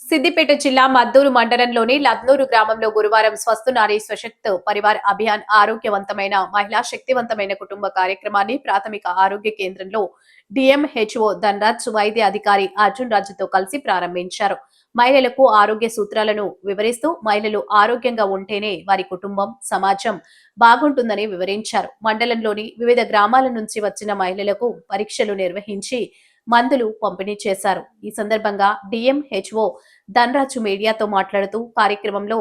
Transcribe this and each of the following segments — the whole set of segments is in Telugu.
సిద్దిపేట జిల్లా మద్దూరు మండలంలోని లద్నూరు గ్రామంలో గురువారం స్వస్థ నారీ స్వశక్త్ పరివార్ అభియాన్ ఆరోగ్యవంతమైన మహిళా శక్తివంతమైన కుటుంబ కార్యక్రమాన్ని ప్రాథమిక ఆరోగ్య కేంద్రంలో డిఎంహెచ్ఓ ధనరాజ్ వైద్య అధికారి అర్జున్ రాజుతో కలిసి ప్రారంభించారు. మహిళలకు ఆరోగ్య సూత్రాలను వివరిస్తూ మహిళలు ఆరోగ్యంగా ఉంటేనే వారి కుటుంబం సమాజం బాగుంటుందని వివరించారు. మండలంలోని వివిధ గ్రామాల నుంచి వచ్చిన మహిళలకు పరీక్షలు నిర్వహించి మందులు పంపిణీ చేశారు. ఈ సందర్భంగా డిఎంహెచ్ఓ ధనరాజు మీడియాతో మాట్లాడుతూ కార్యక్రమంలో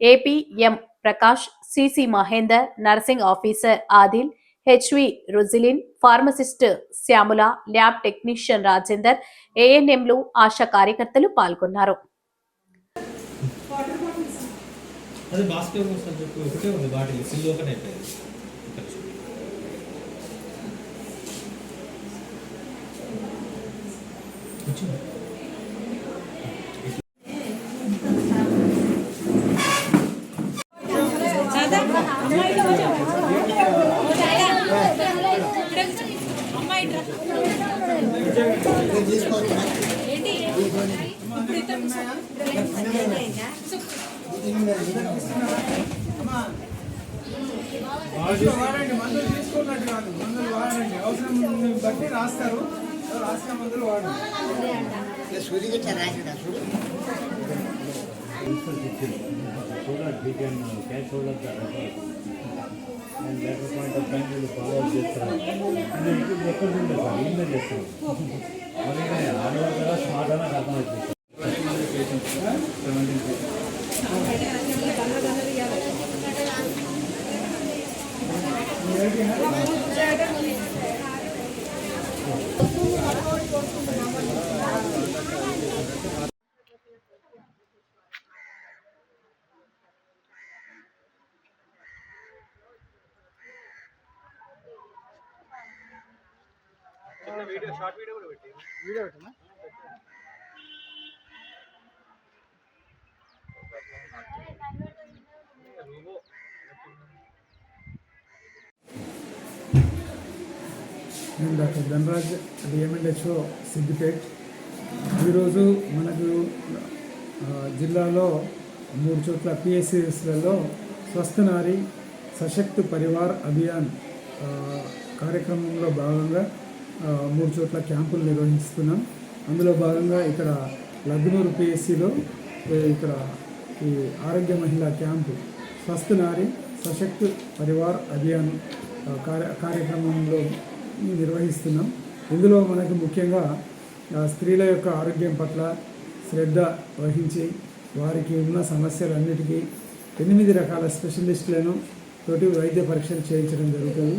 APM Prakash CC Mahender nursing officer Adil HV రుజిలిన్ pharmacist Shyamala lab technician Rajender ఏఎన్ఎంలు ఆశా కార్యకర్తలు పాల్గొన్నారు. అది బాస్కెట్ ఒకటే ఉంది బాటిల్ వాడండి మందులు తీసుకున్నట్టు కాదు మందులు వాడండి. అవసరం బట్టి రాస్తారు. సూర్యుడు రాసిడా చూడు so that we can uh, catch hold of the error. And later point of time we will follow up చేస్తారు అంటే ఇప్పుడు ఎక్కడ ఉంటుంది సార్ ఈమెయిల్ చేస్తారు మరి ఆడవాళ్ళు కదా స్మార్ట్ అని నాకు అర్థమవుతుంది వీడియో పెట్టినా నేను డాక్టర్ ధనరాజ్ డిఎంఎన్హెచ్ఓ సిద్దిపేట్. ఈరోజు మనకు జిల్లాలో మూడు చోట్ల పిఎస్సిఎస్లలో స్వస్థ నారి సశక్త్ పరివార్ అభియాన్ కార్యక్రమంలో భాగంగా మూడు చోట్ల క్యాంపులు నిర్వహిస్తున్నాం. అందులో భాగంగా ఇక్కడ లగ్నూరు పిఎస్సిలో ఇక్కడ ఈ ఆరోగ్య మహిళా క్యాంపు స్వస్థ నారి సశక్త్ పరివార్ అభియాన్ కార్య కార్యక్రమంలో నిర్వహిస్తున్నాం. ఇందులో మనకు ముఖ్యంగా స్త్రీల యొక్క ఆరోగ్యం పట్ల శ్రద్ధ వహించి వారికి ఉన్న సమస్యలన్నిటికీ ఎనిమిది రకాల స్పెషలిస్టులను తోటి వైద్య పరీక్షలు చేయించడం జరుగుతుంది.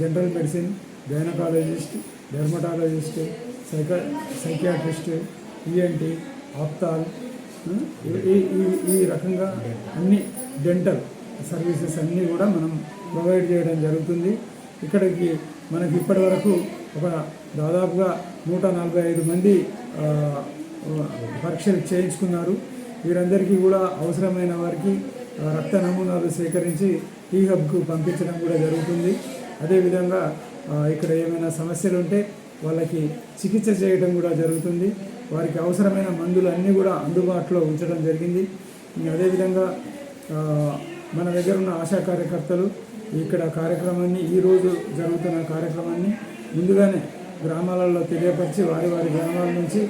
General medicine gynaecologist dermatologist psych psychiatrist ENT ophthal ఈ ఈ- ఈ రకంగా అన్ని డెంటల్ సర్వీసెస్ అన్నీ కూడా మనం ప్రొవైడ్ చేయడం జరుగుతుంది. ఇక్కడికి మనకి ఇప్పటి వరకు ఒక దాదాపుగా నూట నలభై ఐదు మంది పరీక్షలు చేయించుకున్నారు. వీరందరికీ కూడా అవసరమైన వారికి రక్త నమూనాలు సేకరించి టీ హబ్కు పంపించడం కూడా జరుగుతుంది. అదేవిధంగా ఇక్కడ ఏమైనా సమస్యలు ఉంటే వాళ్ళకి చికిత్స చేయడం కూడా జరుగుతుంది. వారికి అవసరమైన మందులు అన్నీ కూడా అందుబాటులో ఉంచడం జరిగింది. అదేవిధంగా మన దగ్గర ఉన్న ఆశా కార్యకర్తలు ఇక్కడ కార్యక్రమాన్ని ఈరోజు జరుగుతున్న కార్యక్రమాన్ని ముందుగానే గ్రామాలలో తెలియపరిచి వారి వారి గ్రామాల నుంచి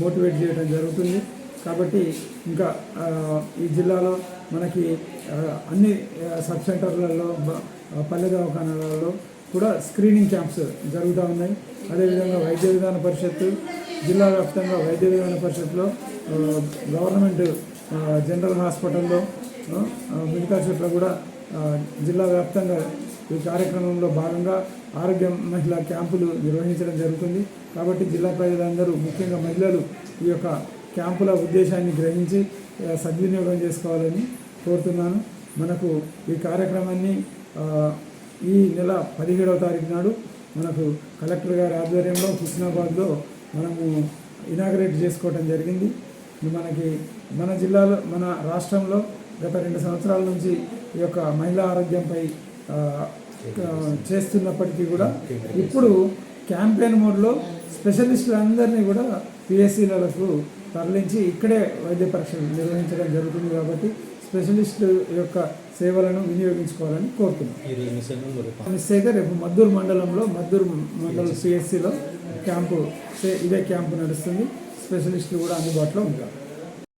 మోటివేట్ చేయడం జరుగుతుంది. కాబట్టి ఇంకా ఈ జిల్లాలో మనకి అన్ని సబ్ సెంటర్లలో పల్లె దవాఖానాలలో కూడా స్క్రీనింగ్ క్యాంప్స్ జరుగుతూ ఉన్నాయి. అదేవిధంగా వైద్య విధాన పరిషత్తు జిల్లా వ్యాప్తంగా వైద్య విధాన పరిషత్లో గవర్నమెంట్ జనరల్ హాస్పిటల్లో మిగతా చోట్ల కూడా జిల్లా వ్యాప్తంగా ఈ కార్యక్రమంలో భాగంగా ఆరోగ్య మహిళా క్యాంపులు నిర్వహించడం జరుగుతుంది. కాబట్టి జిల్లా ప్రజలందరూ ముఖ్యంగా మహిళలు ఈ యొక్క క్యాంపుల ఉద్దేశాన్ని గ్రహించి సద్వినియోగం చేసుకోవాలని కోరుతున్నాను. మనకు ఈ కార్యక్రమాన్ని ఈ నెల పదిహేడవ తారీఖు నాడు మనకు కలెక్టర్ గారి ఆధ్వర్యంలో హుస్నాబాద్లో మనము ఇనాగరేట్ చేసుకోవటం జరిగింది. మనకి మన జిల్లాలో మన రాష్ట్రంలో గత రెండు సంవత్సరాల నుంచి ఈ యొక్క మహిళా ఆరోగ్యంపై చేస్తున్నప్పటికీ కూడా ఇప్పుడు క్యాంపెయిన్ మోడ్లో స్పెషలిస్టులందరినీ కూడా పిఎస్సీలకు తరలించి ఇక్కడే వైద్య పరీక్షలు నిర్వహించడం జరుగుతుంది కాబట్టి స్పెషలిస్టు యొక్క సేవలను వినియోగించుకోవాలని కోరుతున్నాం. రేపు? అయితే రేపు మద్దూరు మండలంలో మద్దూరు మండలం సిఎస్సిలో క్యాంపు ఇదే క్యాంపు నడుస్తుంది. స్పెషలిస్టులు కూడా అందుబాటులో ఉంటారు.